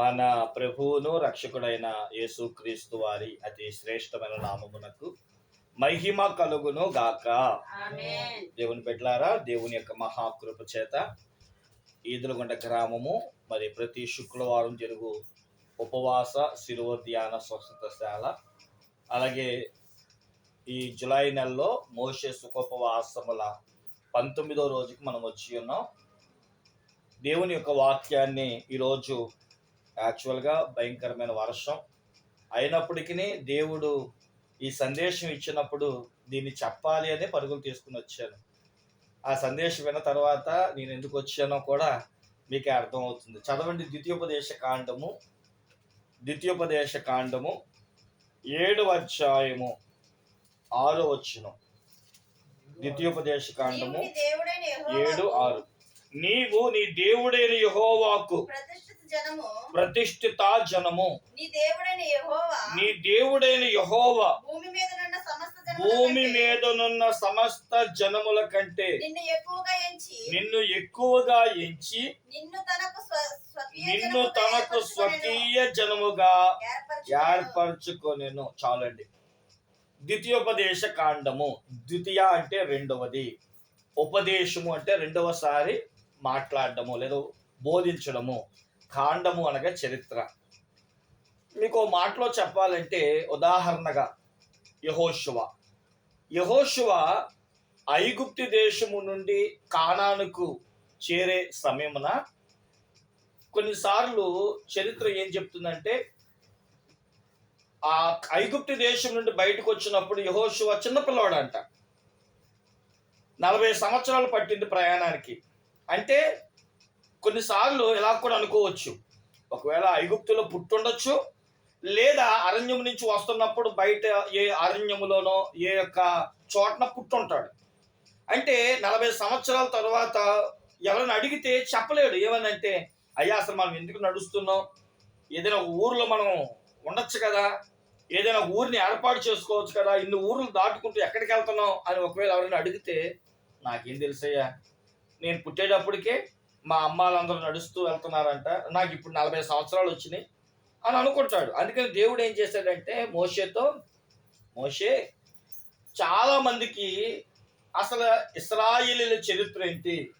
మన ప్రభువును రక్షకుడైన యేసుక్రీస్తు వారి అతి శ్రేష్టమైన నామమునకు మహిమ కలుగును గాక. దేవుని పెట్టారా దేవుని యొక్క మహాకృప చేత ఈదులగొండ గ్రామము మరి ప్రతి శుక్రవారం జరుగు ఉపవాస శిలువ ధ్యాన స్వస్థతశాల అలాగే ఈ జులై నెలలో మోషే సుఖోపవాసముల పంతొమ్మిదో రోజుకి మనం వచ్చి ఉన్నాం. దేవుని యొక్క వాక్యాన్ని ఈరోజు యాక్చువల్గా భయంకరమైన వర్షం అయినప్పటికీ దేవుడు ఈ సందేశం ఇచ్చినప్పుడు దీన్ని చెప్పాలి అని పరుగులు తీసుకుని వచ్చాను. ఆ సందేశం విన్న తర్వాత నేను ఎందుకు వచ్చానో కూడా మీకే అర్థమవుతుంది. చదవండి ద్వితీయోపదేశ కాండము. ద్వితీయోపదేశ కాండము ఏడు అధ్యాయము ఆరో వచ్చిన ద్వితీయోపదేశ కాండము ఏడు ఆరు. నీవు నీ దేవుడైన యహోవాకు జనము. ప్రతిష్ఠిత జనము. నీ దేవుడైన యెహోవా నీ దేవుడైన యహోవా భూమి మీద నున్న సమస్త భూమి కంటే మీదనున్న సమస్త జనముల కంటే నిన్ను ఎక్కువగా ఎంచి నిన్ను ఎక్కువగా ఎంచి నిన్ను తనకు నిన్ను జనముగా తనకు. స్వకీయ జనముగా. ఏర్పరచుకొనెను. చాలండి. ద్వితీయోపదేశ కాండము. ద్వితీయ అంటే రెండవది. ఉపదేశము అంటే రెండవసారి మాట్లాడడము లేదా బోధించడము. కాండము అనగా చరిత్ర. మీకు మాటలో చెప్పాలంటే ఉదాహరణగా యహోశువ యహోశువ ఐగుప్తి దేశము నుండి కానానుకు చేరే సమయమున కొన్నిసార్లు చరిత్ర ఏం చెప్తుందంటే ఆ ఐగుప్తి దేశం నుండి బయటకు వచ్చినప్పుడు యహోశువ చిన్నపిల్లవాడంట నలభై సంవత్సరాలు పట్టింది ప్రయాణానికి. అంటే కొన్నిసార్లు ఇలా కూడా అనుకోవచ్చు. ఒకవేళ ఐగుప్తులో పుట్టుండొచ్చు లేదా అరణ్యం నుంచి వస్తున్నప్పుడు బయట ఏ అరణ్యములోనో ఏ యొక్క చోటన పుట్టుంటాడు. అంటే నలభై సంవత్సరాల తర్వాత ఎవరైనా అడిగితే చెప్పలేడు. ఏమనంటే అయ్యా అసలు మనం ఎందుకు నడుస్తున్నాం? ఏదైనా ఊర్లో మనం ఉండొచ్చు కదా? ఏదైనా ఊరిని ఏర్పాటు చేసుకోవచ్చు కదా? ఇన్ని ఊర్లు దాటుకుంటూ ఎక్కడికి వెళ్తున్నాం? అని ఒకవేళ ఎవరైనా అడిగితే నాకేం తెలుసయ్యా? నేను పుట్టేటప్పటికే మా అమ్మ వాళ్ళందరూ నడుస్తూ వెళ్తున్నారంట. నాకు ఇప్పుడు నలభై సంవత్సరాలు వచ్చినాయి అని అనుకుంటాడు. అందుకని దేవుడు ఏం చేశాడంటే మోషేతో మోషే చాలా మందికి అసలు ఇస్రాయిలీల చరిత్ర ఏంటి?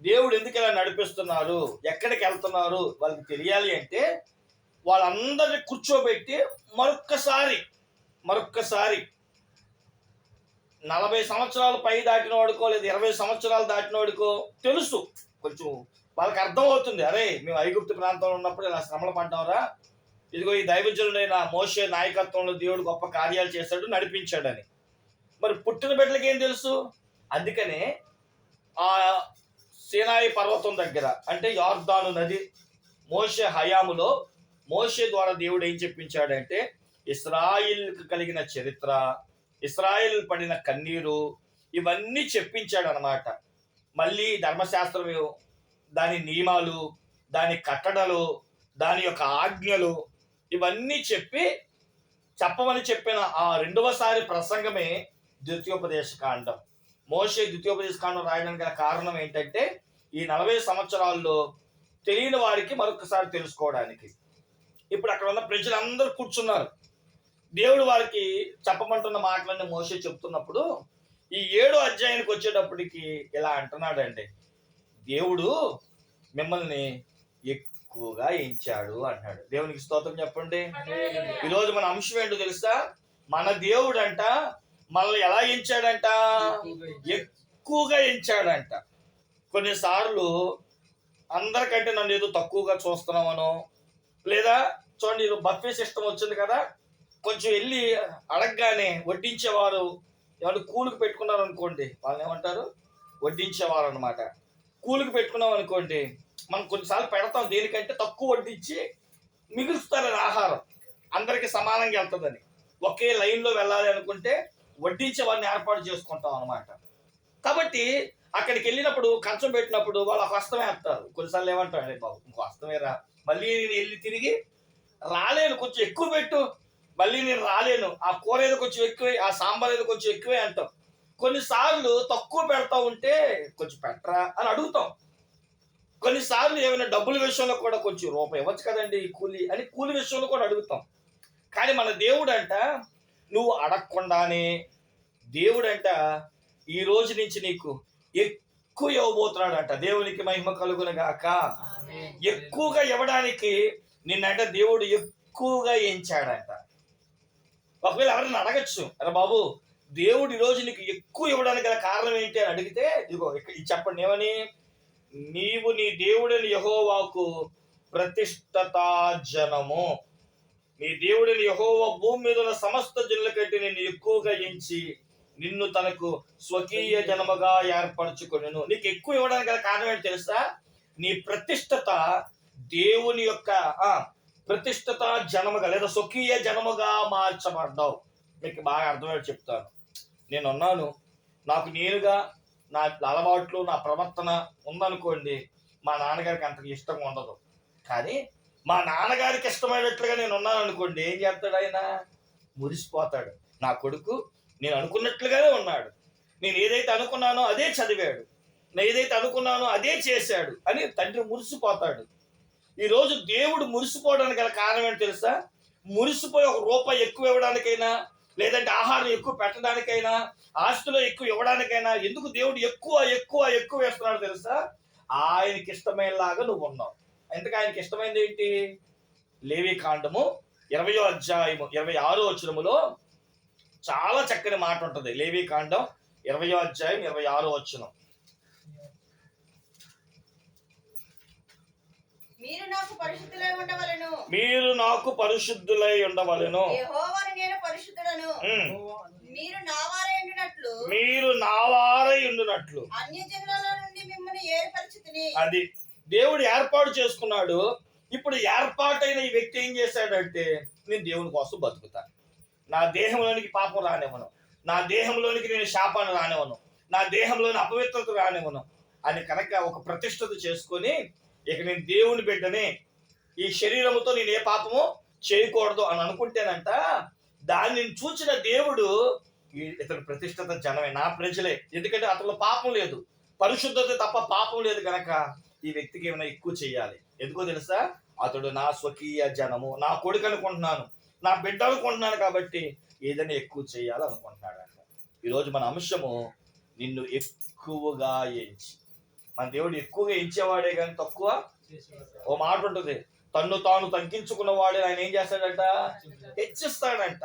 దేవుడు ఎందుకు ఇలా నడిపిస్తున్నారు? ఎక్కడికి వెళ్తున్నారు? వాళ్ళకి తెలియాలి అంటే వాళ్ళందరినీ కూర్చోబెట్టి మరొక్కసారి మరొక్కసారి నలభై సంవత్సరాలు పై దాటిన వాడుకో లేదా ఇరవై సంవత్సరాలు దాటిన వాడుకో తెలుసు. కొంచెం వాళ్ళకి అర్థం అవుతుంది అరే మేము ఐగుప్తు ప్రాంతంలో ఉన్నప్పుడు ఇలా శ్రమలు పడ్డాంరా? ఇదిగో ఈ దైవజనుడైన మోసే నాయకత్వంలో దేవుడు గొప్ప కార్యాలు చేశాడు నడిపించాడని. మరి పుట్టిన బిడ్డలకి ఏం తెలుసు? అందుకనే ఆ సీనాయి పర్వతం దగ్గర అంటే యార్దాను నది మోషే హయాములో మోషే ద్వారా దేవుడు ఏం చెప్పించాడంటే ఇస్రాయిల్కి కలిగిన చరిత్ర ఇస్రాయిల్ పడిన కన్నీరు ఇవన్నీ చెప్పించాడు అనమాట మళ్ళీ ధర్మశాస్త్రం దాని నియమాలు దాని కట్టడలు దాని యొక్క ఆజ్ఞలు ఇవన్నీ చెప్పి చెప్పమని చెప్పిన ఆ రెండవసారి ప్రసంగమే ద్వితీయోపదేశ కాండం. మోషే ద్వితీయోపదేశ కాండం రాయడానికి గల కారణం ఏంటంటే ఈ నలభై సంవత్సరాల్లో తెలియని వారికి మరొకసారి తెలుసుకోవడానికి. ఇప్పుడు అక్కడ ఉన్న ప్రజలందరూ కూర్చున్నారు. దేవుడు వారికి చెప్పమంటున్న మాటలన్నీ మోసే చెప్తున్నప్పుడు ఈ ఏడో అధ్యాయానికి వచ్చేటప్పటికి ఇలా అంటున్నాడండి. దేవుడు మిమ్మల్ని ఎక్కువగా ఎంచాడు అన్నాడు దేవునికి స్తోత్రం చెప్పండి. ఈరోజు మన అంశం ఏంటో తెలుసా? మన దేవుడు అంట మనల్ని ఎలా ఎంచాడంట? ఎక్కువగా ఎంచాడంట. కొన్నిసార్లు అందరికంటే నన్ను ఏదో తక్కువగా చూస్తున్నామనో లేదా చూడండి బఫే సిస్టమ్ వచ్చింది కదా? కొంచెం వెళ్ళి అడగగానే వడ్డించేవారు ఏమంటే కూలికి పెట్టుకున్నారు అనుకోండి వాళ్ళని ఏమంటారు వడ్డించేవారు అనమాట కూలికి పెట్టుకున్నాం అనుకోండి మనం కొన్నిసార్లు పెడతాం దేనికంటే తక్కువ వడ్డించి మిగులుస్తారని ఆహారం. అందరికీ సమానంగా వెళ్తుందని. ఒకే లైన్లో వెళ్ళాలి అనుకుంటే వడ్డించే వారిని ఏర్పాటు చేసుకుంటాం అనమాట కాబట్టి అక్కడికి వెళ్ళినప్పుడు కంచం పెట్టినప్పుడు వాళ్ళు ఒక హస్తం వేస్తారు. కొన్నిసార్లు ఏమంటారు "అరే బాబు ఇంకో హస్తమే రా మళ్ళీ నేను వెళ్ళి తిరిగి రాలేను కొంచెం ఎక్కువ పెట్టు. మళ్ళీ నేను రాలేను. ఆ కూర ఏదో కొంచెం ఎక్కువే ఆ సాంబార్ ఏదో కొంచెం ఎక్కువే అంటాం. కొన్నిసార్లు తక్కువ పెడతా ఉంటే కొంచెం పెట్టరా అని అడుగుతాం. కొన్నిసార్లు ఏమైనా డబ్బుల విషయంలో కూడా కొంచెం రూపాయి ఇవ్వచ్చు కదండి ఈ కూలి అని కూలి విషయంలో కూడా అడుగుతాం. కానీ మన దేవుడు అంట నువ్వు అడగకుండానే దేవుడంట ఈ రోజు నుంచి నీకు ఎక్కువ ఇవ్వబోతున్నాడు అంట దేవునికి మహిమ కలుగును గాక. ఎక్కువగా ఇవ్వడానికి నిన్నంట దేవుడు ఎక్కువగా ఎంచాడంట. ఒకవేళ ఎవరైనా అడగచ్చు అరే బాబు దేవుడు ఈరోజు నీకు ఎక్కువ ఇవ్వడానికి గల కారణం ఏంటి? అని అడిగితే ఇదిగో ఇది చెప్పండి ఏమని? నీవు నీ దేవుడిని యహోవాకు ప్రతిష్టతా జనము. నీ దేవుడిని యహోవా భూమి మీద ఉన్న సమస్త జనుల కంటే నిన్ను ఎక్కువగా ఎంచి నిన్ను తనకు స్వకీయ జనముగా ఏర్పరచుకునేను. నీకు ఎక్కువ ఇవ్వడానికి గల కారణం ఏంటి తెలుసా? నీ ప్రతిష్టత దేవుని యొక్క ప్రతిష్టత జనముగా లేదా స్వకీయ జనముగా మార్చబడ్డావు. మీకు బాగా అర్థమయ్యేది చెప్తాను. నేను ఉన్నాను నాకు నేనుగా నా అలవాట్లు నా ప్రవర్తన ఉందనుకోండి మా నాన్నగారికి అంత ఇష్టం ఉండదు. కానీ మా నాన్నగారికి ఇష్టమైనట్లుగా నేను ఉన్నాను అనుకోండి ఏం చేస్తాడు ఆయన? మురిసిపోతాడు. నా కొడుకు నేను అనుకున్నట్లుగానే ఉన్నాడు. నేను ఏదైతే అనుకున్నానో అదే చదివాడు. నేను ఏదైతే అనుకున్నానో అదే చేశాడు అని తండ్రి మురిసిపోతాడు. ఈరోజు దేవుడు మురిసిపోవడానికి గల కారణం ఏంటి తెలుసా? మురిసిపోయి ఒక రూపాయి ఎక్కువ ఇవ్వడానికైనా లేదంటే ఆహారం ఎక్కువ పెట్టడానికైనా ఆస్తులు ఎక్కువ ఇవ్వడానికైనా ఎందుకు దేవుడు ఎక్కువ ఎక్కువ ఎక్కువ వేస్తున్నాడు తెలుసా? ఆయనకి ఇష్టమైనలాగా నువ్వు ఉన్నావు. ఎందుకు ఆయనకి ఇష్టమైనది ఏంటి? లేవి కాండము ఇరవయో అధ్యాయము ఇరవై ఆరో వచనములో చాలా చక్కని మాట ఉంటుంది. లేవి కాండం ఇరవయో అధ్యాయం ఇరవై ఆరో వచనం. మీరు నాకు పరిశుద్ధులై ఉండవలను. మీరు నాకు పరిశుద్ధులై ఉండవలెను. యెహోవాను నేను పరిశుద్ధులను. మీరు నా వారై ఉండినట్లు. మీరు ఉండునట్లు. అన్య జనులలో నుండి మిమ్మల్ని ఏర్పరిచితిని. అది దేవుడు ఏర్పాటు చేసుకున్నాడు. ఇప్పుడు ఏర్పాటైన ఈ వ్యక్తి ఏం చేశాడంటే నేను దేవుని కోసం బతుకుతా. నా దేహంలోనికి పాపం రానివ్వను. నా దేహంలోనికి నేను శాపాన్ని రానివ్వను. నా దేహంలోని అపవిత్రత రానివ్వను. అని కనుక ఒక ప్రతిష్టత చేసుకొని ఇక నేను దేవుని బిడ్డనే ఈ శరీరముతో నేను ఏ పాపము చేయకూడదు అని అనుకుంటేనంట దాన్ని చూచిన దేవుడు ఈ- ఇతడు ప్రతిష్ఠిత జనమే నా ప్రజలే. ఎందుకంటే అతనిలో పాపం లేదు. పరిశుద్ధత తప్ప పాపం లేదు గనక ఈ వ్యక్తికి ఏమైనా ఎక్కువ చేయాలి. ఎందుకో తెలుసా? అతడు నా స్వకీయ జనము నా కొడుకు అనుకుంటున్నాను నా బిడ్డ అనుకుంటున్నాను కాబట్టి ఏదైనా ఎక్కువ చేయాలి అనుకుంటున్నాడు అంట ఈరోజు మన అంశము నిన్ను ఎక్కువగా ఎంచి మన దేవుడు ఎక్కువగా ఎంచేవాడే కానీ తక్కువ ఓ మాట ఉంటుంది. తన్ను తాను తగ్గించుకున్న వాడే ఆయన ఏం చేస్తాడంట? హెచ్చిస్తాడంట.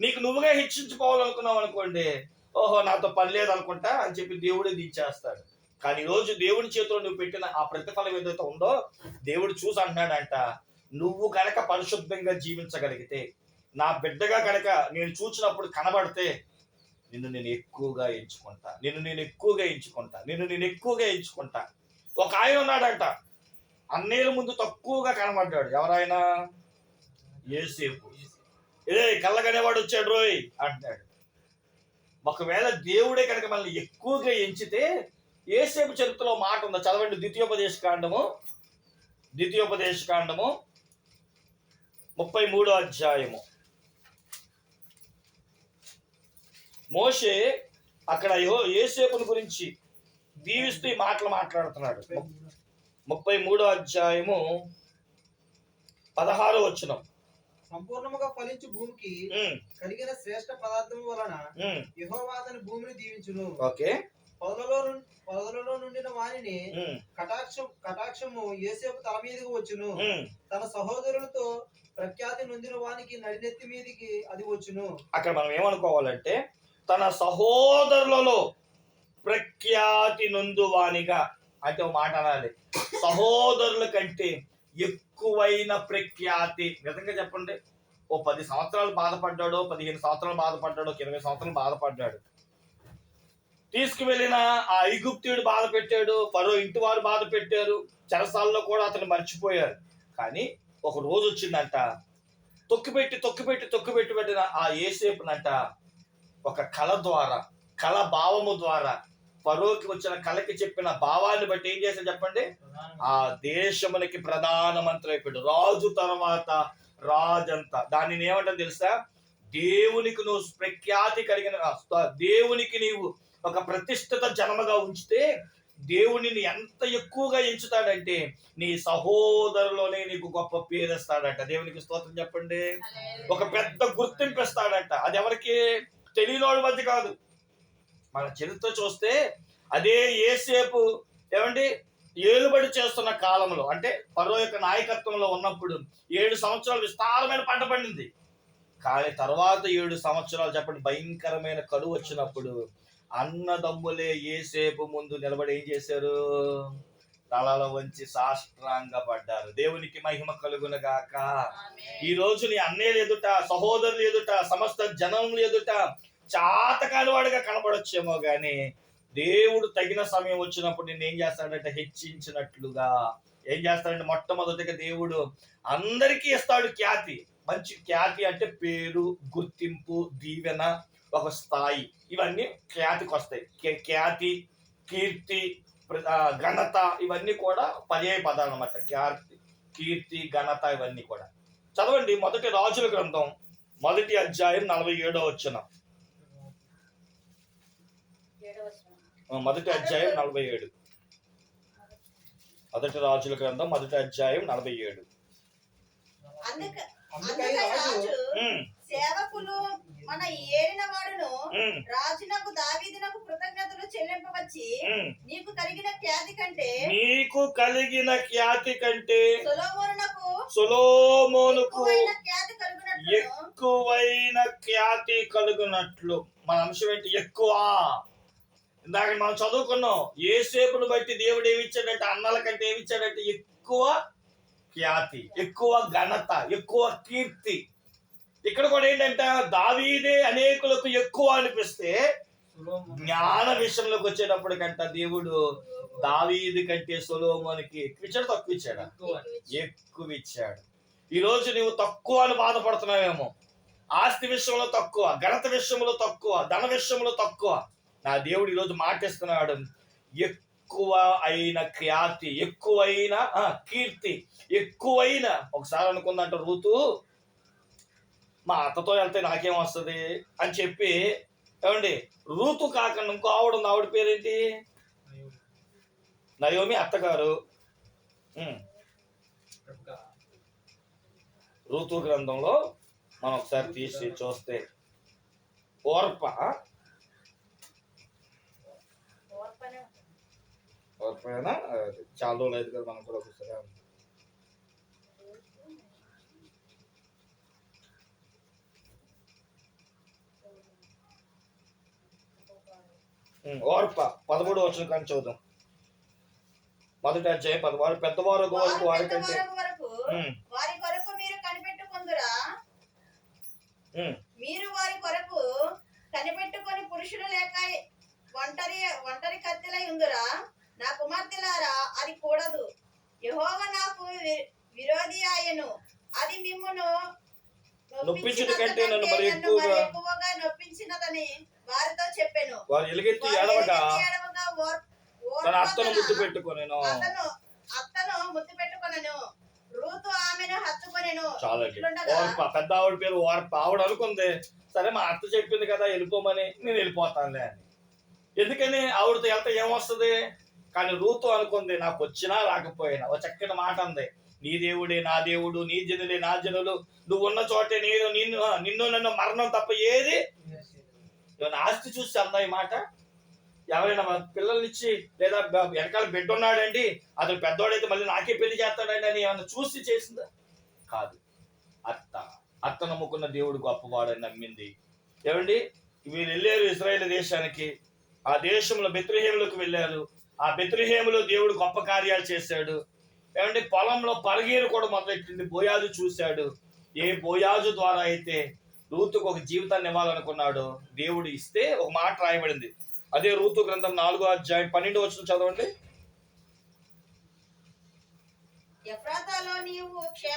నీకు నువ్వుగా హెచ్చించుకోవాలనుకున్నావు అనుకోండి ఓహో నాతో పని లేదు అనుకుంటా అని చెప్పి దేవుడే దించేస్తాడు. కానీ ఈరోజు రోజు చేతిలో నువ్వు పెట్టిన ఆ ప్రతిఫలం ఏదైతే ఉందో దేవుడు చూసి అంటున్నాడంట నువ్వు కనుక పరిశుద్ధంగా జీవించగలిగితే నా బిడ్డగా కనుక నేను చూసినప్పుడు కనబడితే నిన్ను నేను ఎక్కువగా ఎంచుకుంటా. నిన్ను నేను ఎక్కువగా ఎంచుకుంటా. నిన్ను నేను ఎక్కువగా ఎంచుకుంటా. ఒక ఆయన ఉన్నాడంట. అన్నేళ్ళ ముందు తక్కువగా కనబడ్డాడు. ఎవరైనా ఏసేపు ఏ కళ్ళగనేవాడు వచ్చాడు రోయ్ అంటాడు ఒకవేళ దేవుడే కనుక మనల్ని ఎక్కువగా ఎంచితే ఏసేపు చరిత్రలో మాట ఉందా. చదవండి ద్వితీయోపదేశ కాండము. ద్వితీయోపదేశ కాండము ముప్పై మూడో అధ్యాయము. మోషే అక్కడ యెహో ఏసేపుని గురించి దీవిస్తూ ఈ మాటలు మాట్లాడుతున్నాడు. ముప్పై మూడో అధ్యాయము పదహారో వచనం. సంపూర్ణముగా ఫలించు భూమికి కలిగిన శ్రేష్ట పదార్థం వలన ఉమ్, యెహోవా అతని భూమిని దీవించును. ఓకే. పొదలలో పొదలలో నుండిన వానిని ఉమ్, కటాక్షం కటాక్షము ఏసేపు తల మీదకి వచ్చును. తన సహోదరులతో ప్రఖ్యాతి నొందిన వానికి నడినెత్తి మీదికి అది వచ్చును. అక్కడ మనం ఏమనుకోవాలంటే తన సహోదరులలో ప్రఖ్యాతి నొందువానిగా అంటే మాట అనాలి. సహోదరుల కంటే ఎక్కువైన ప్రఖ్యాతి నిజంగా చెప్పండి. ఓ పది సంవత్సరాలు బాధపడ్డాడో పదిహేను సంవత్సరాలు బాధపడ్డాడో ఇరవై సంవత్సరాలు బాధపడ్డాడు. తీసుకువెళ్ళిన ఆ ఐగుప్తుడు బాధ పెట్టాడు పరో ఇంటి వారు బాధ పెట్టారు చెరసాల్లో కూడా అతను మర్చిపోయారు. కానీ ఒక రోజు వచ్చిందంట తొక్కిపెట్టి తొక్కిపెట్టి తొక్కిపెట్టి పెట్టిన ఆ ఏసేపునంట ఒక కళ ద్వారా కళ భావము ద్వారా ఫరోకి వచ్చిన కళకి చెప్పిన భావాన్ని బట్టి ఏం చేశాడు చెప్పండి? ఆ దేశమునికి ప్రధానమంత్రి అయిపోయాడు రాజు తర్వాత రాజంతా. దానిని ఏమంటారు తెలుసా? దేవునికి నువ్వు ప్రఖ్యాతి కలిగిన దేవునికి నీవు ఒక ప్రతిష్ఠిత జనముగా ఉంచితే దేవుడిని ఎంత ఎక్కువగా ఎంచుతాడంటే నీ సహోదరులోనే నీకు గొప్ప పేరేస్తాడంట దేవునికి స్తోత్రం చెప్పండి. ఒక పెద్ద గుర్తింపు ఇస్తాడంట. అది ఎవరికి తెలియని మధ్య కాదు. మన చరిత్ర చూస్తే అదే ఏసేపు ఏమండి? ఏలుబడి చేస్తున్న కాలంలో అంటే పరో యొక్క నాయకత్వంలో ఉన్నప్పుడు ఏడు సంవత్సరాలు విస్తారమైన పంట పండింది. కానీ తర్వాత ఏడు సంవత్సరాలు చెప్పండి భయంకరమైన కరువు వచ్చినప్పుడు అన్నదమ్ములే ఏసేపు ముందు నిలబడి ఏం చేశారు? తలల వంచి సాష్టాంగ పడ్డారు దేవునికి మహిమ కలుగునగాక. ఈ రోజు నీ అన్నయ్యలు ఎదుట సహోదరులు ఎదుట సమస్త జనములు ఎదుట చాతకాని వాడిగా కనపడొచ్చేమో గాని దేవుడు తగిన సమయం వచ్చినప్పుడు నేను ఏం చేస్తాడంటే హెచ్చించినట్లుగా. ఏం చేస్తాడంటే మొట్టమొదటిగా దేవుడు అందరికీ ఇస్తాడు ఖ్యాతి. మంచి ఖ్యాతి అంటే పేరు గుర్తింపు దీవెన ఒక స్థాయి. ఇవన్నీ ఖ్యాతికి వస్తాయి ఖ్యా- ఖ్యాతి కీర్తి ఘనత ఇవన్నీ కూడా పర్యాయ పదాలు అన్నమాట. ఖ్యాతి కీర్తి ఘనత ఇవన్నీ కూడా. చదవండి మొదటి రాజుల గ్రంథం మొదటి అధ్యాయం నలభై ఏడో వచ్చిన మొదటి అధ్యాయం నలభై ఏడు. మొదటి రాజుల గ్రంథం మొదటి అధ్యాయం నలభై ఏడు. సేవకులు మన ఏలిన వాడును రాజునకు దావీదునకు చెల్లింపవచ్చి. నీకు కలిగిన ఖ్యాతి కంటే నీకు కలిగిన ఖ్యాతి కంటే సులోమోనునకు సులోమోనుకు ఎక్కువైన ఖ్యాతి కలుగునట్లు ఎక్కువైన ఖ్యాతి కలుగునట్లు. మన అంశం ఏంటి? ఎక్కువ. ఇందాక మనం చదువుకున్నాం. ఏ సేపును బట్టి దేవుడు ఏమి ఇచ్చాడంటే అన్నల కంటే ఏమి ఇచ్చాడంటే ఎక్కువ ఖ్యాతి ఎక్కువ ఘనత ఎక్కువ కీర్తి. ఇక్కడ కూడా ఏంటంటే దావీదే అనేకులకు ఎక్కువ అనిపిస్తే జ్ఞాన విషయంలోకి వచ్చేటప్పుడు కంట దేవుడు దావీది కంటే సొలోమోనికి ఎక్కువ ఇచ్చాడు తక్కువ ఇచ్చాడు ఎక్కువ ఇచ్చాడు ఈ రోజు నువ్వు తక్కువ అని బాధపడుతున్నావేమో. ఆస్తి విషయంలో తక్కువ ఘనత విషయంలో తక్కువ ధన విషయంలో తక్కువ. నా దేవుడు ఈరోజు మాటిస్తున్నాడు. ఎక్కువ అయిన ఖ్యాతి ఎక్కువైన ఆ, కీర్తి ఎక్కువైన. ఒకసారి అనుకుందంట రూతు మా అత్తతో వెళ్తే నాకేం వస్తుంది అని చెప్పి ఏమండి? రూతు కాకుండా ఇంకో ఆవిడ ఉంది. ఆవిడ పేరేంటి? నయోమి అత్తగారు. ఋతు గ్రంథంలో మనం ఒకసారి తీసి చూస్తే. ఓర్ప. ఓర్పనే ఓర్పైనా చాలా రోజులు కదా మనం కూడా ఒకసారి ఓర్ప పదమూడు వచ్చిన కానీ చూద్దాం మొదటి అధ్యాయం పదవారు పెద్దవారు వరకు వారు ఉమ్, వారి కొరకు మీరు కనిపెట్టుకుందురా? మీరు వారి కొరకు కనిపెట్టుకొని పురుషులు లేక ఒంటరి ఒంటరి కత్తిలై ఉందురా? నా కుమార్తెలారా అది కూడదు. యెహోవ నాకు విరోధి ఆయను. అది మిమ్మును కంటే నన్ను మరి ఎక్కువగా నొప్పించినదని వారితో చెప్పాను. వారు ఎలుగెత్తి ఏడవగా తన అత్తను ముద్దు పెట్టుకొనేను. అతను అత్తను ముద్దు పెట్టుకొనను. రూతు ఆమెను హత్తుకొనెను. ఓర్ప పెద్ద ఆవిడ పేరు ఓర్ప. ఆవిడ అనుకుంది సరే మా అత్త చెప్పింది కదా వెళ్ళిపోమని. నేను వెళ్ళిపోతానులే అని. ఎందుకని? ఆవిడతో వెళ్తే ఏమొస్తుంది? కానీ రూతు అనుకుంది నాకు వచ్చినా రాకపోయినా. ఒక చక్కటి మాట అంది. నీ దేవుడే నా దేవుడు నీ జనులే నా జనులు. నువ్వు ఉన్న చోటే నేను నిన్ను నిన్ను నన్ను మరణం తప్ప ఏది ఏమైనా ఆస్తి చూసి అందా ఈ మాట? ఎవరైనా మన పిల్లల్నిచ్చి లేదా వెనకాల బిడ్డ ఉన్నాడండి అతను పెద్దవాడైతే మళ్ళీ నాకే పెళ్ళి చేస్తాడండి అని ఏమైనా చూసి చేసిందా? కాదు. అత్త అత్త నమ్ముకున్న దేవుడు గొప్పవాడని నమ్మింది. ఏమండి? మీరు వెళ్ళారు ఇజ్రాయేల్ దేశానికి. ఆ దేశంలో బెత్రహేములకు వెళ్ళారు. ఆ బెత్రహేములో దేవుడు గొప్ప కార్యాలు చేశాడు. ఏమంటే పొలంలో పరగీరు కూడా మొదలెట్టింది. బోయాజు చూశాడు. ఏ బోయాజు ద్వారా అయితే రూతుకు ఒక జీవితాన్ని ఇవ్వాలనుకున్నాడు. దేవుడు ఇస్తే ఒక మాట రాయబడింది. అదే రూతు గ్రంథం నాలుగో అధ్యాయం పన్నెండు వచ్చిన చదవండి.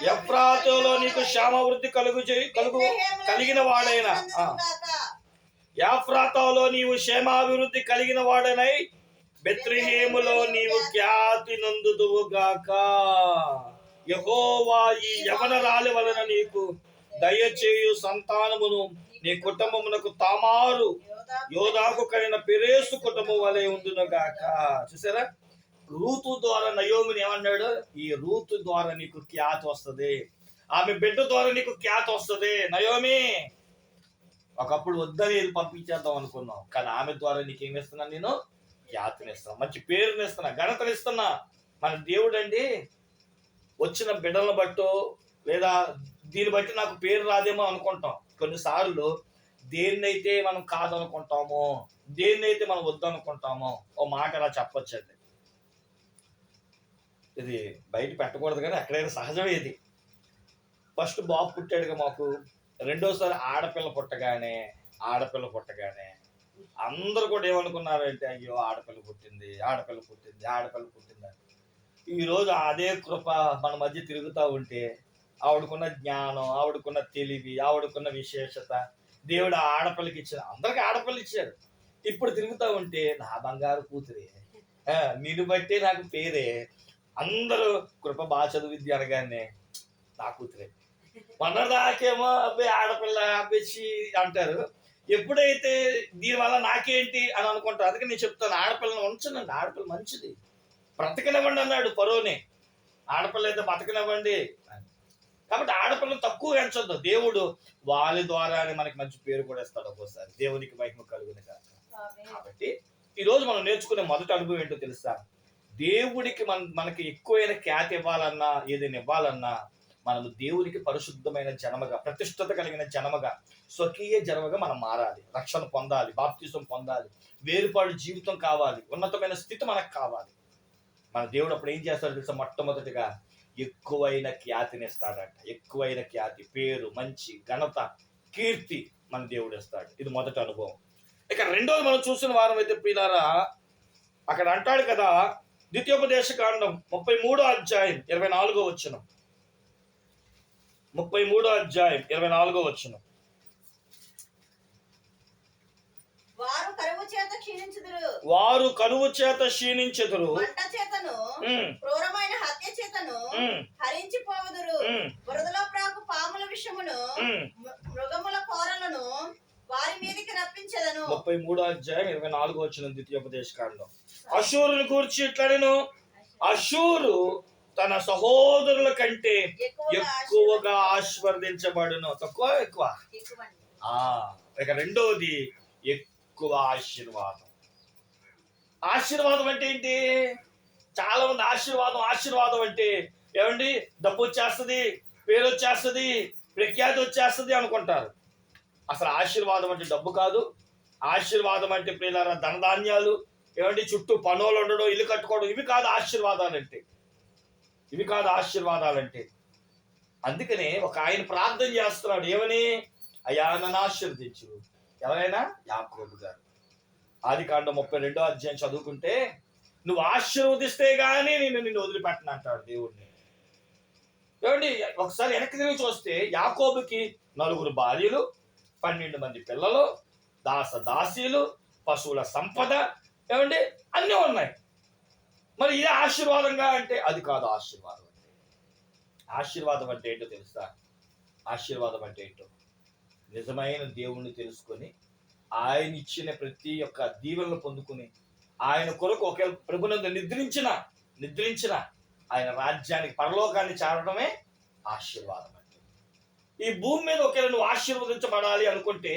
ఎఫ్రాతాలో నీకు క్షేమవృద్ధి కలుగు చేయి- కలుగు కలిగిన వాడైన. యాఫ్రాతాలో నీవు క్షేమాభివృద్ధి కలిగిన వాడనై బెత్రిహేములో నీవు ఖ్యాతి నందుదువు గాక. యహోవా ఈ యవన రాలి వలన నీకు దయచేయు సంతానమును నీ కుటుంబమునకు తామారు. యోధాకు కలిగిన పెరేసు కుటుంబం వలె ఉండును గాక చూసారా? రూతు ద్వారా నయోమిని ఏమన్నాడు? ఈ రూతు ద్వారా నీకు ఖ్యాతి వస్తది. ఆమె బిడ్డ ద్వారా నీకు ఖ్యాతి వస్తుంది. నయోమి ఒకప్పుడు వద్దని పంపించేద్దాం అనుకున్నాం కానీ ఆమె ద్వారా నీకు ఏం ఇస్తున్నా నేను? ఖ్యాతిని ఇస్తున్నా. మంచి పేరుని ఇస్తున్నా. ఘనతని ఇస్తున్నా. మన దేవుడు అండి వచ్చిన బిడ్డలను బట్టో లేదా దీన్ని బట్టి నాకు పేరు రాదేమో అనుకుంటాం. కొన్నిసార్లు దేన్నైతే మనం కాదనుకుంటామో దేన్నైతే మనం వద్దనుకుంటామో ఓ మాట అలా చెప్పొచ్చండి. ఇది బయట పెట్టకూడదు కానీ ఎక్కడైనా సహజమే ఇది. ఫస్ట్ బాబు పుట్టాడుగా మాకు. రెండోసారి ఆడపిల్ల పుట్టగానే ఆడపిల్ల పుట్టగానే అందరూ కూడా ఏమనుకున్నారంటే అయ్యో ఆడపిల్ల పుట్టింది ఆడపిల్ల పుట్టింది ఆడపిల్ల పుట్టింది అని. అదే కృప మన మధ్య తిరుగుతూ ఉంటే ఆవిడకున్న జ్ఞానం ఆవిడకున్న తెలివి ఆవిడకున్న విశేషత. దేవుడు ఆడపిల్లకి ఇచ్చిన అందరికి ఆడపిల్ల ఇచ్చాడు. ఇప్పుడు తిరుగుతూ ఉంటే నా బంగారు కూతురే. నిన్ను బట్టే నాకు పేరే. అందరూ కృప బాగా చదువుద్ది అనగానే నా కూతురే. మొన్నదాకేమో అబ్బాయి ఆడపిల్ల అబ్బేసి అంటారు. ఎప్పుడైతే దీనివల్ల నాకేంటి అని అనుకుంటారు అందుకే నేను చెప్తాను ఆడపిల్లని ఉంచనండి ఆడపిల్ల మంచిది. బ్రతకనివ్వండి అన్నాడు పరోనే ఆడపిల్ల అయితే బతకనివ్వండి అని. కాబట్టి ఆడపిల్లని తక్కువ ఎంచొద్దు దేవుడు వాళ్ళ ద్వారానే మనకి మంచి పేరు కూడా ఇస్తాడు ఒక్కోసారి. దేవునికి మహిమ కలుగుని కాక కాబట్టి ఈ రోజు మనం నేర్చుకునే మొదటి అనుభవం ఏంటో తెలుసా? దేవుడికి మన మనకి ఎక్కువైన ఖ్యాతి ఇవ్వాలన్నా ఏదైనా ఇవ్వాలన్నా మనము దేవునికి పరిశుద్ధమైన జనమగా ప్రతిష్టత కలిగిన జనమగా స్వకీయ జనమగా మనం మారాలి. రక్షణ పొందాలి బాప్తిజం పొందాలి వేరుపాడు జీవితం కావాలి ఉన్నతమైన స్థితి మనకు కావాలి. మన దేవుడు అప్పుడు ఏం చేస్తాడు తెలుసా? మొట్టమొదటిగా ఎక్కువైన ఖ్యాతిని ఇస్తాడంట. ఎక్కువైన ఖ్యాతి పేరు మంచి ఘనత కీర్తి మన దేవుడు ఇస్తాడు. ఇది మొదటి అనుభవం. ఇక రెండోది మనం చూసిన వారం అయితే పిల్లారా అక్కడ అంటాడు కదా ద్వితీయోపదేశ కాండం ముప్పై మూడో అధ్యాయం ఇరవై నాలుగో వచ్చిన ముప్పై మూడో అధ్యాయం ఇరవై నాలుగో వచ్చినాం వారు కరువు చేత క్షీణించుదురు. వారు కరువు చేత క్షీణించెదరు. మంట చేతను క్రూరమైన హత్య చేతను హరించిపోవుదురు బురదలో ప్రాకు పాముల విషమును మృగముల కోరలను వారి మీదకి రప్పించదను. ముప్పై మూడో అధ్యాయం ఇరవై నాలుగో వచ్చిన ద్వితీయోపదేశ కాండం అశూరుని కూర్చి ఇట్లనెను అశూరు తన సహోదరుల కంటే ఎక్కువగా ఆశీర్వదించబడును. తక్కువ ఎక్కువ? ఇక రెండోది ఎక్కువ ఎక్కువ ఆశీర్వాదం. ఆశీర్వాదం అంటే ఏంటి? చాలా మంది ఆశీర్వాదం ఆశీర్వాదం అంటే ఏమండి? డబ్బు వచ్చేస్తుంది పేరు వచ్చేస్తుంది ప్రఖ్యాతి వచ్చేస్తుంది అనుకుంటారు. అసలు ఆశీర్వాదం అంటే డబ్బు కాదు. ఆశీర్వాదం అంటే ప్రియులారా ధనధాన్యాలు ఏమండి? చుట్టూ పనులు ఉండడం ఇల్లు కట్టుకోవడం ఇవి కాదు ఆశీర్వాదాలంటే ఇవి కాదు ఆశీర్వాదాలంటే అందుకనే ఒక ఆయన ప్రార్థన చేస్తున్నాడు. ఏమని? అయ్యా నన్ను ఆశీర్వదించు. ఎవరైనా? యాకోబు గారు. ఆది కాండం ముప్పై రెండో అధ్యాయం చదువుకుంటే నువ్వు ఆశీర్వదిస్తే గానీ నేను నిన్ను వదిలిపెట్టను అంటాడు దేవుడిని ఏమండి ఒకసారి వెనక్కి తిరిగి చూస్తే యాకోబుకి నలుగురు భార్యలు పన్నెండు మంది పిల్లలు దాస దాసీలు పశువుల సంపద ఏమండి అన్నీ ఉన్నాయి. మరి ఇది ఆశీర్వాదంగా అంటే అది కాదు ఆశీర్వాదం అంటే. ఆశీర్వాదం అంటే ఏంటో తెలుసా? ఆశీర్వాదం అంటే ఏంటో? నిజమైన దేవుణ్ణి తెలుసుకొని ఆయన ఇచ్చిన ప్రతి ఒక్క దీవెనలు పొందుకుని ఆయన కొరకు ఒకవేళ ప్రభునందు నిద్రించిన నిద్రించిన ఆయన రాజ్యానికి పరలోకాన్ని చేరడమే ఆశీర్వాదం అంటే ఈ భూమి మీద ఒకవేళ నువ్వు ఆశీర్వదించబడాలి అనుకుంటే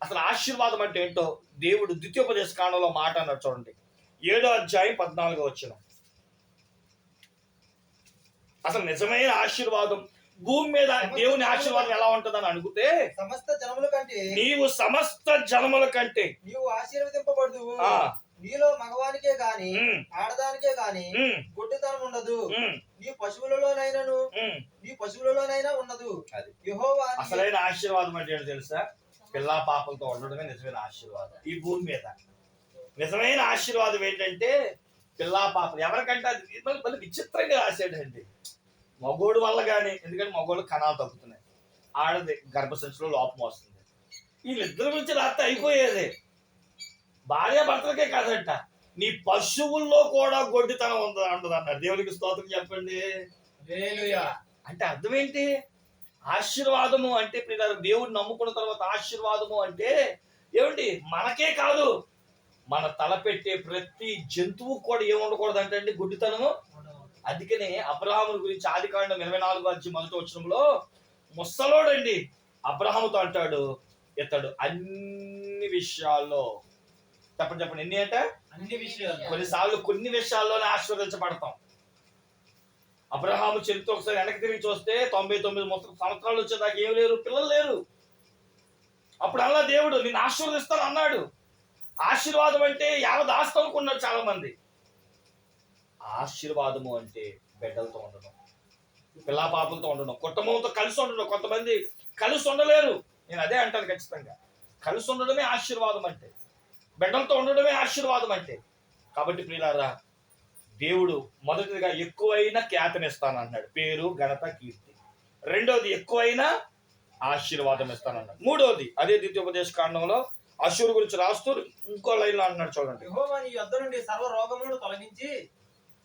అసలు ఆశీర్వాదం అంటే ఏంటో దేవుడు ద్వితీయోపదేశ కాండంలో మాట అన్నారు చూడండి. ఏడో అధ్యాయం పద్నాలుగో వచ్చిన అసలు నిజమైన ఆశీర్వాదం భూమి మీద దేవుని ఆశీర్వాదం ఎలా ఉంటుందని అడిగితే సమస్త జనముల కంటే నీవు సమస్త జనముల కంటే నీవు ఆశీర్వదింపబడదు. నీలో మగవానికే గాని ఆడదానికే గాని గుడ్డితనం ఉండదు. నీ పశువులలోనైనను. నీ పశువులలోనైనా ఉండదు. యెహోవా అసలైన ఆశీర్వాదం అంటే తెలుసా? పిల్లా పాపలతో ఉండడమే నిజమైన ఆశీర్వాదం ఈ భూమి మీద. నిజమైన ఆశీర్వాదం ఏంటంటే పిల్లా పాపలు ఎవరికంటే అది మళ్ళీ విచిత్రంగా రాసాడండి మగోడు వల్ల కానీ ఎందుకంటే మగోడు కణాలు తగ్గుతున్నాయి. ఆడది గర్భసంచిలో లోపం వస్తుంది. వీళ్ళిద్దరి గురించి రాస్తే అయిపోయేది. భార్య భర్తలకే కాదంట. నీ పశువుల్లో కూడా గొడ్డితనం ఉంది ఉండదు అన్నాడు దేవునికి స్తోత్రం చెప్పండి. అంటే అర్థం ఏంటి? ఆశీర్వాదము అంటే పిల్లలు దేవుడు నమ్ముకున్న తర్వాత ఆశీర్వాదము అంటే ఏమండి? మనకే కాదు. మన తలపెట్టే ప్రతి జంతువు కూడా ఏం ఉండకూడదు అంటే అండి గుడ్డితనము. అందుకనే అబ్రహాముల గురించి ఆది కాండం ఇరవై నాలుగు వచ్చి మొదటి వచనంలో ముసలోడండి అబ్రహాముతో అంటాడు ఇతడు అన్ని విషయాల్లో చెప్పండి చెప్పండి. ఎన్ని అంటే? అన్ని విషయాలు. కొన్నిసార్లు కొన్ని విషయాల్లోనే ఆశీర్వదించబడతాం. అబ్రహాము చరిత్ర ఒకసారి వెనక్కి తిరిగి చూస్తే తొంభై తొమ్మిది మొత్తం సంవత్సరాలు వచ్చేదాకా ఏం లేరు పిల్లలు లేరు. అప్పుడు అలా దేవుడు నేను ఆశీర్వదిస్తాను అన్నాడు. ఆశీర్వాదం అంటే యావత్ ఆస్తి అనుకున్నారు చాలా మంది ఆశీర్వాదము అంటే బిడ్డలతో ఉండడం పిల్లా పాపలతో ఉండడం కుటుంబంతో కలిసి ఉండడం. కొంతమంది కలిసి ఉండలేరు. నేను అదే అంటాను ఖచ్చితంగా. కలిసి ఉండడమే ఆశీర్వాదం అంటే బిడ్డలతో ఉండడమే ఆశీర్వాదం అంటే. కాబట్టి ప్రియులారా దేవుడు మొదటిదిగా ఎక్కువైన ఖ్యాతనిస్తాను అన్నాడు పేరు ఘనత కీర్తి. రెండోది ఎక్కువైన ఆశీర్వాదం ఇస్తానన్నాడు. మూడోది అదే ద్వితీయోపదేశ కాండంలో అశూరు గురించి రాస్తూ ఇంకో లైన్లో అంటున్నాడు చూడండి. నీ నుండి సర్వ రోగములను తొలగించి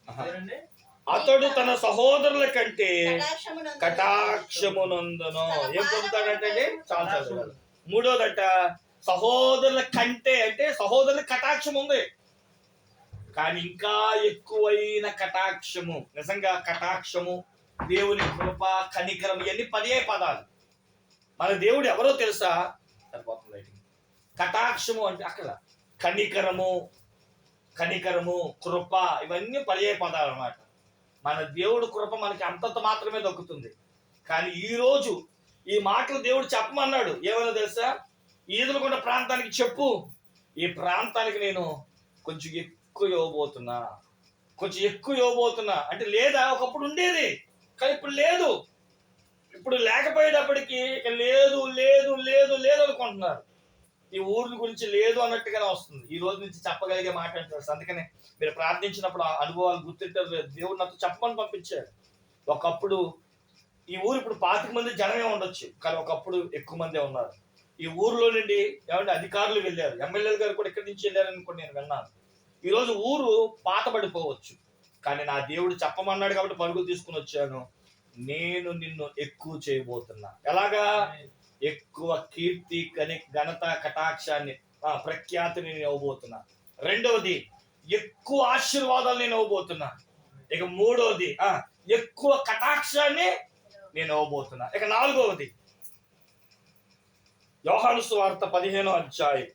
అతడు తన సహోదరుల కంటే కటాక్షమునందును. కటాక్షమునందును. ఏం పొందుతాడంటే? చాలా చదవాలి మూడోదట సహోదరుల కంటే అంటే సహోదరుల కటాక్షం ఉంది కానీ ఇంకా ఎక్కువైన కటాక్షము నిజంగా కటాక్షము దేవుని కృప కనికరం ఇవన్నీ పదే పదాలు. మన దేవుడు ఎవరో తెలుసా? సరిపోతుంది కటాక్షము అంటే అక్కడ. కనికరము కనికరము కృప ఇవన్నీ పర్యాయ పదాలు అన్నమాట. మన దేవుడు కృప మనకి అంతంత మాత్రమే దక్కుతుంది. కానీ ఈరోజు ఈ మాటలు దేవుడు చెప్పమన్నాడు. ఏమైనా తెలుసా? ఈదులకొండ ప్రాంతానికి చెప్పు. ఈ ప్రాంతానికి నేను కొంచెం ఎక్కువ ఇవ్వబోతున్నా. కొంచెం ఎక్కువ ఇవ్వబోతున్నా. అంటే లేదా ఒకప్పుడు ఉండేది కానీ ఇప్పుడు లేదు. ఇప్పుడు లేకపోయేటప్పటికి ఇక లేదు లేదు లేదు లేదు అనుకుంటున్నారు. ఈ ఊరి గురించి లేదు అన్నట్టుగానే వస్తుంది. ఈ రోజు నుంచి చెప్పగలిగే మాట అంటారు అందుకనే మీరు ప్రార్థించినప్పుడు ఆ అనుభవాలు గుర్తింటారు లేదు దేవుడు నాతో చెప్పమని పంపించాడు. ఒకప్పుడు ఈ ఊరు ఇప్పుడు పాతిక మంది జనమే ఉండొచ్చు కానీ ఒకప్పుడు ఎక్కువ మందే ఉన్నారు. ఈ ఊర్లో నుండి ఏమంటే అధికారులు వెళ్ళారు. ఎమ్మెల్యేలు గారు కూడా ఇక్కడి నుంచి వెళ్ళారని కూడా నేను విన్నాను. ఈరోజు ఊరు పాతబడిపోవచ్చు కానీ నా దేవుడు చెప్పమన్నాడు కాబట్టి పరుగులు తీసుకుని వచ్చాను. నేను నిన్ను ఎక్కువ చేయబోతున్నా. ఎలాగా? ఎక్కువ కీర్తి కని ఘనత కటాక్షాన్ని ఆ, ప్రఖ్యాతిని నేను ఇవ్వబోతున్నా. రెండవది ఎక్కువ ఆశీర్వాదాలు నేను ఇవ్వబోతున్నా. ఇక మూడవది ఆ ఎక్కువ కటాక్షాన్ని నేను ఇవ్వబోతున్నా. ఇక నాలుగవది యోహాను సువార్త పదిహేనో అధ్యాయం.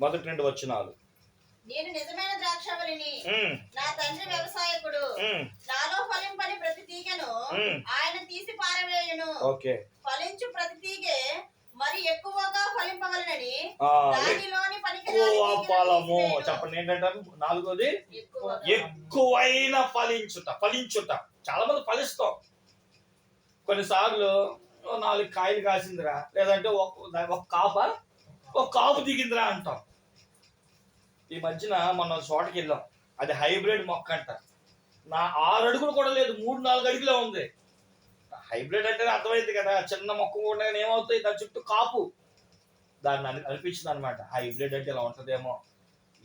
మొదటి రెండు వచ్చినాలు నేను నిజమైన ద్రాక్షవల్లిని ఉమ్, నా తండ్రి వ్యవసాయకుడు. నాలో ఫలింపని ప్రతి తీగను. ఆయన తీసి పారవేయును. ఓకే. ఫలించు ప్రతి తీగె మరి ఎక్కువగా ఫలింపవలనని దానిలోని ఎక్కువ ఫలము. చెప్పండి ఏంటంటారు? నాలుగోది. ఎక్కువైన ఫలించుట ఫలించుట. చాలా మంది ఫలిస్తాం. కొన్నిసార్లు నాలుగు కాయలు కాసిందిరా లేదంటే ఒక కాప ఒక కాపు దిగిందిరా అంటాం. ఈ మధ్యన మనం చోటకి వెళ్ళాం. అది హైబ్రిడ్ మొక్క అంట. నా ఆరు అడుగులు కూడా లేదు మూడు నాలుగు అడుగులే ఉంది. హైబ్రిడ్ అంటే అర్థమైంది కదా చిన్న మొక్క కూడా ఏమవుతాయి? దాని చుట్టూ కాపు. దాన్ని అని- అనిపించింది అనమాట హైబ్రిడ్ అంటే ఇలా ఉంటుందేమో.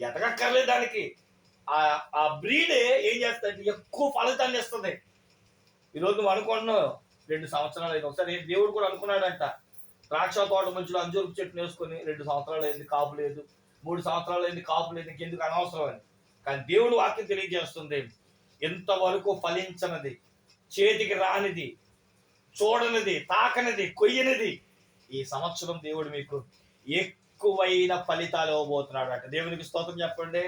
ఎదగక్కర్లేదు దానికి. ఆ ఆ బ్రీడే ఏం చేస్తుంది ఎక్కువ ఫలితాన్ని ఇస్తుంది. ఈరోజు నువ్వు అనుకుంటున్నావు రెండు సంవత్సరాలు అయింది. ఒకసారి దేవుడు కూడా అనుకున్నాడంట. ద్రాక్ష తోట మధ్యలో అంజూరు చెట్టు వేసుకొని రెండు సంవత్సరాలు అయింది కాపు లేదు. మూడు సంవత్సరాలు అయింది కాపు లేదు ఇంకెందుకు అనవసరం అని. కానీ దేవుడు వాక్యం తెలియజేస్తుంది. ఎంతవరకు ఫలించనిది చేతికి రానిది చూడనిది తాకనిది కొయ్యనిది ఈ సంవత్సరం దేవుడు మీకు ఎక్కువైన ఫలితాలు ఇవ్వబోతున్నాడు అంటే దేవునికి స్తోత్రం చెప్పండి.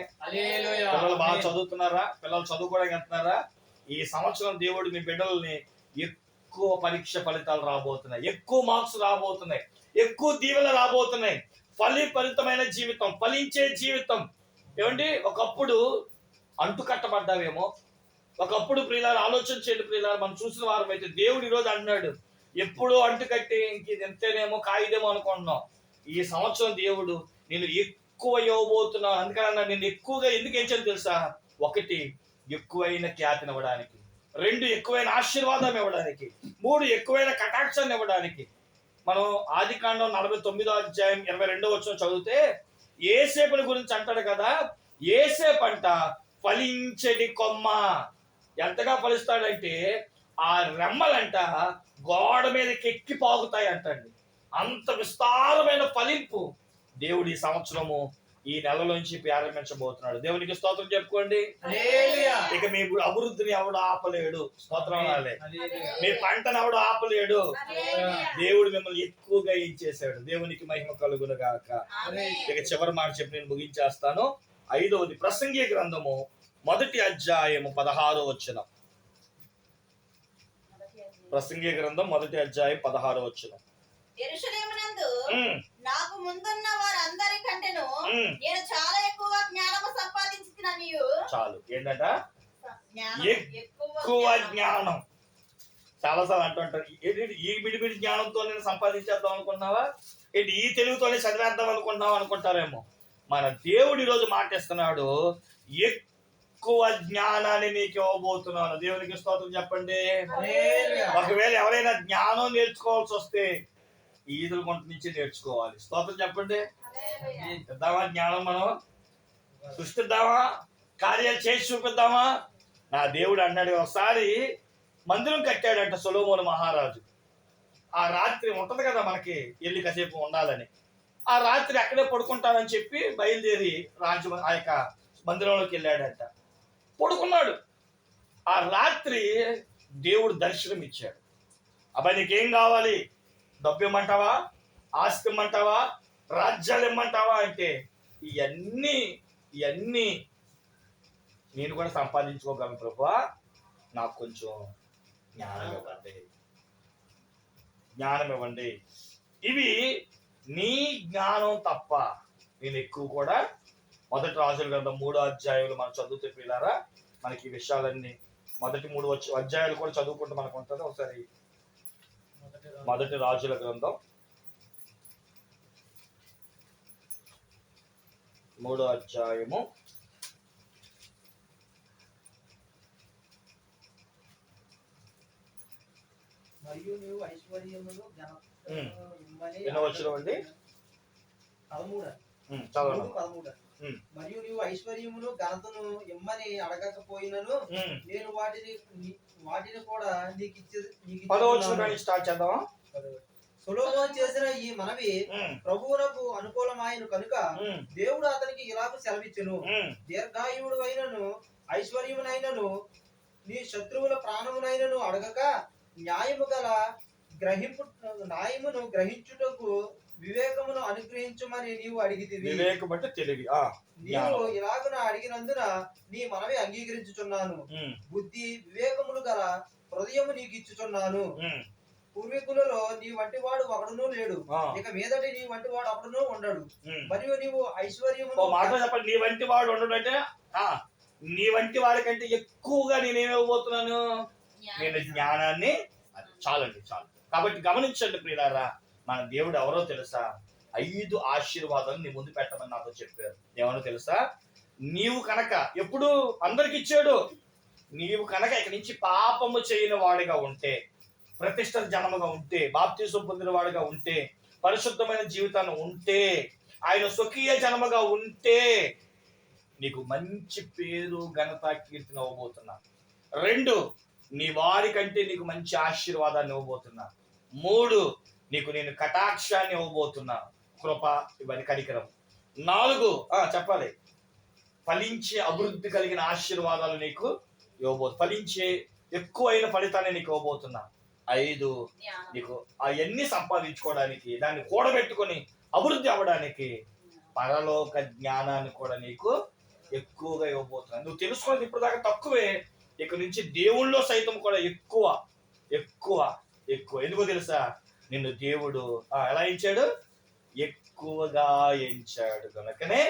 పిల్లలు బాగా చదువుతున్నారా? పిల్లలు చదువుకోవడానికి వెళ్తున్నారా? ఈ సంవత్సరం దేవుడు మీ బిడ్డల్ని ఎక్కువ పరీక్ష ఫలితాలు రాబోతున్నాయి. ఎక్కువ మార్క్స్ రాబోతున్నాయి. ఎక్కువ దీవెన రాబోతున్నాయి. ఫలిఫలితమైన జీవితం ఫలించే జీవితం. ఏమండి? ఒకప్పుడు అంటు కట్టబడ్డావేమో ఒకప్పుడు ప్రియులారు ఆలోచన చేయండి ప్రియులారు మనం చూసిన వారం అయితే దేవుడు ఈరోజు అన్నాడు ఎప్పుడూ అంటుకట్టే ఇంక ఇది ఎంతేనేమో కాయిదేమో అనుకుంటున్నాం. ఈ సంవత్సరం దేవుడు నేను ఎక్కువ ఇవ్వబోతున్నాను. అందుకని నేను ఎక్కువగా ఎందుకు ఇచ్చాను తెలుసా? ఒకటి ఎక్కువైన ఖ్యాతిని ఇవ్వడానికి. రెండు ఎక్కువైన ఆశీర్వాదం ఇవ్వడానికి. మూడు ఎక్కువైన కటాక్షాన్ని ఇవ్వడానికి. మనం ఆది కాండం నలభై తొమ్మిదో అధ్యాయం ఇరవై రెండో వచ్చిన చదివితే ఏసేపుని గురించి అంటాడు కదా. ఏసేపు అంట ఫలించడి కొమ్మ. ఎంతగా ఫలిస్తాడంటే ఆ రెమ్మలంట గోడ మీదకి ఎక్కి పాగుతాయి అంటండి అంత విస్తారమైన ఫలింపు దేవుడి ఈ సంవత్సరము ఈ నెలలోంచి ప్రారంభించబోతున్నాడు. దేవునికి స్తోత్రం చెప్పుకోండి. ఇక మీ అభివృద్ధిని ఎవడు ఆపలేడు. స్తోత్రం. మీ పంటను ఎవడు ఆపలేడు. దేవుడు మిమ్మల్ని ఎక్కువగా ఇచ్చేసాడు దేవునికి మహిమ కలుగును గాక. ఇక చివరి మాట చెప్పి నేను ముగించేస్తాను. ఐదవది ప్రసంగి గ్రంథము మొదటి అధ్యాయము పదహారో వచ్చిన ప్రసంగి గ్రంథం మొదటి అధ్యాయం పదహారో వచ్చిన యెరూషలేమునందు నాకు ముందున్న వారందరికంటేను. నేను చాలా ఎక్కువ జ్ఞానము సంపాదించిననియు చాలు. ఏంటంట? జ్ఞానం ఎక్కువ జ్ఞానం చాలా సార్లు అంటుంటారు ఏంటి ఈ బిడిబిడి జ్ఞానంతో నేను సంపాదించేద్దాం అనుకున్నావా ఏంటి ఈ తెలుగుతోనే చదివేద్దాం అనుకున్నావా అనుకుంటారేమో. మన దేవుడు ఈరోజు మాటిస్తున్నాడు ఎక్కువ జ్ఞానాన్ని నీకు ఇవ్వబోతున్నాను. దేవునికి స్తోత్రం చెప్పండి. హల్లెలూయా. ఒకవేళ ఎవరైనా జ్ఞానం నేర్చుకోవాల్సి వస్తే ఈ ఈదుల గుంట నుంచి నేర్చుకోవాలి. స్తోత్రం చెప్పండి. ఇద్దామా జ్ఞానం మనం? సృష్టిద్దామా? కార్యాలు చేసి చూపిద్దామా? నా దేవుడు అన్నాడు ఒకసారి మందిరం కట్టాడంట సొలోమోను మహారాజు. ఆ రాత్రి ఉంటది కదా మనకి వెళ్ళి కాసేపు ఉండాలని. ఆ రాత్రి అక్కడే పడుకుంటానని చెప్పి బయలుదేరి రాజు ఆ యొక్క మందిరంలోకి వెళ్ళాడంట. పడుకున్నాడు. ఆ రాత్రి దేవుడు దర్శనం ఇచ్చాడు అబ్బాయి నీకేం కావాలి? డబ్బు ఇమ్మంటావా ఆస్తి ఇమ్మంటావా రాజ్యాలు ఇమ్మంటావా అంటే ఇవన్నీ ఇవన్నీ నేను కూడా సంపాదించుకోగలను ప్రభా. నాకు కొంచెం జ్ఞానం ఇవ్వండి. జ్ఞానం ఇవ్వండి. ఇవి నీ జ్ఞానం తప్ప నేను ఎక్కువ కూడా మొదటి రాజుల గ్రంథం మూడో అధ్యాయులు మనం చదువుతూ పిల్లారా మనకి ఈ విషయాలన్నీ మొదటి మూడు వచ్చి అధ్యాయాలు కూడా చదువుకుంటూ మనకు ఉంటుంది. ఒకసారి మొదటి రాజుల గ్రంథం. మూడో అధ్యాయము. ఎన్నో వచనం అండి? పదమూడు. చదవండి. మరియు నీవు ఐశ్వర్యమును ఘనతను ఇమ్మని అడగకపోయినను. నేను వాటిని వాటిని కూడా నీకు ఇచ్చి నీకు పదో వచ్చిన ఇచ్చుచున్నాను. కానీ స్టార్ట్ చేద్దామా? సొలొమోను చేసిన ఈ మనవి ఉమ్, ప్రభువునకు అనుకూలమైన కనుక దేవుడు అతనికి ఇలాగ సెలవిచ్చును. దీర్ఘాయువుడు అయినను ఐశ్వర్యమునైనను నీ శత్రువుల ప్రాణమునైనను అడగక న్యాయము గల గ్రహింపు న్యాయమును గ్రహించుటకు వివేకమును అనుగ్రహించమని నీవు అడిగితివి. వివేకం అంటే తెలివి. ఆ నీవు ఇలాగున అడిగినందున నీ మనవి అంగీకరించుచున్నాను. బుద్ధి వివేకములు గల హృదయము నీకు ఇచ్చుచున్నాను. పూర్వీకులలో నీ వంటి వాడు ఒకడును లేడు. ఇక మీదటి నీ వంటి వాడు ఒకడును ఉండడు. మరియు నీవు ఓ ఐశ్వర్యమును మాట చెప్పండి. నీ వంటి వాడు ఉండడు అంటే ఆ నీ వంటి వాడికంటే ఎక్కువగా నేనేమివ్వబోతున్నాను? నేను జ్ఞానాన్ని అది చాలండి చాలు. కాబట్టి గమనించండి ప్రియులారా మన దేవుడు ఎవరో తెలుసా? ఐదు ఆశీర్వాదాలు నీ ముందు పెట్టమని నాతో చెప్పారు. ఏమనో తెలుసా? నీవు కనుక ఎప్పుడు అందరికి ఇచ్చాడు? నీవు కనుక ఇక్కడి నుంచి పాపము చేయని వాడిగా ఉంటే ప్రతిష్ట జనముగా ఉంటే బాప్తీసం పొందిన వాడిగా ఉంటే పరిశుద్ధమైన జీవితాన్ని ఉంటే ఆయన స్వకీయ జనముగా ఉంటే నీకు మంచి పేరు ఘనత కీర్తిని ఇవ్వబోతున్నా. రెండు నీ వారి కంటే నీకు మంచి ఆశీర్వాదాన్ని ఇవ్వబోతున్నా. మూడు నీకు నేను కటాక్షాన్ని ఇవ్వబోతున్నా కృప ఇవన్నీ కనికరం. నాలుగు ఆ చెప్పాలి. ఫలించే అభివృద్ధి కలిగిన ఆశీర్వాదాలు నీకు ఇవ్వబోతు ఫలించే ఎక్కువైన ఫలితాన్ని నీకు ఇవ్వబోతున్నా. ఐదు నీకు అవన్నీ సంపాదించుకోవడానికి దాన్ని కూడబెట్టుకొని అభివృద్ధి అవ్వడానికి పరలోక జ్ఞానాన్ని కూడా నీకు ఎక్కువగా ఇవ్వబోతున్నాను నువ్వు తెలుసుకున్నది ఇప్పుడు దాకా తక్కువే. ఇక నుంచి దేవుళ్ళో సైతం కూడా ఎక్కువ ఎక్కువ ఎక్కువ. ఎందుకో తెలుసా? నిన్ను దేవుడు ఆ, ఎలా ఎంచాడు? ఎక్కువగా ఎంచాడు కనుకనే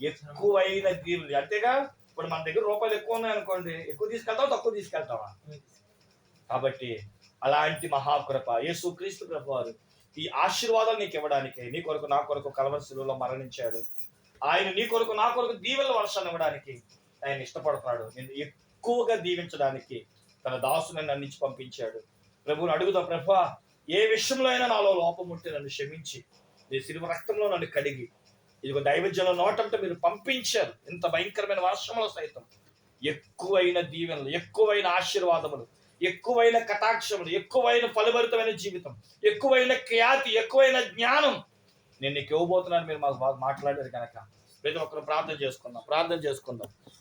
ఎక్కువైన దీవులు అంతేగా? ఇప్పుడు మన దగ్గర రూపాయలు ఎక్కువ ఉన్నాయి అనుకోండి ఎక్కువ తీసుకెళ్తావా తక్కువ తీసుకెళ్తావా? కాబట్టి అలాంటి మహాకృప యేసు క్రీస్తు కృప వారు ఈ ఆశీర్వాదాలు నీకు ఇవ్వడానికి నీ కొరకు నా కొరకు కలవరశిలో మరణించాడు. ఆయన నీ కొరకు నా కొరకు దీవెల వర్షాన్ని ఇవ్వడానికి ఆయన ఇష్టపడుతున్నాడు నేను ఎక్కువగా దీవించడానికి తన దాసుని నన్ను పంపించాడు. ప్రభువుని అడుగుదా ప్రభా ఏ విషయంలో అయినా నాలో లోపం ఉంటే నన్ను క్షమించి. నీ సిలువ రక్తంలో నన్ను కడిగి. ఇదిగో దైవజ్ఞంలో నోటంతో మీరు పంపించారు. ఇంత భయంకరమైన వర్షంలో సైతం. ఎక్కువైన దీవెనలు ఎక్కువైన ఆశీర్వాదములు ఎక్కువైన కటాక్షములు ఎక్కువైన ఫలభరితమైన జీవితం ఎక్కువైన ఖ్యాతి ఎక్కువైన జ్ఞానం. నేను నీకు ఇవ్వబోతున్నాను మీరు మాకు మాట్లాడారు కనుక. ప్రతి ఒక్కరు ప్రార్థన చేసుకుందాం ప్రార్థన చేసుకుందాం.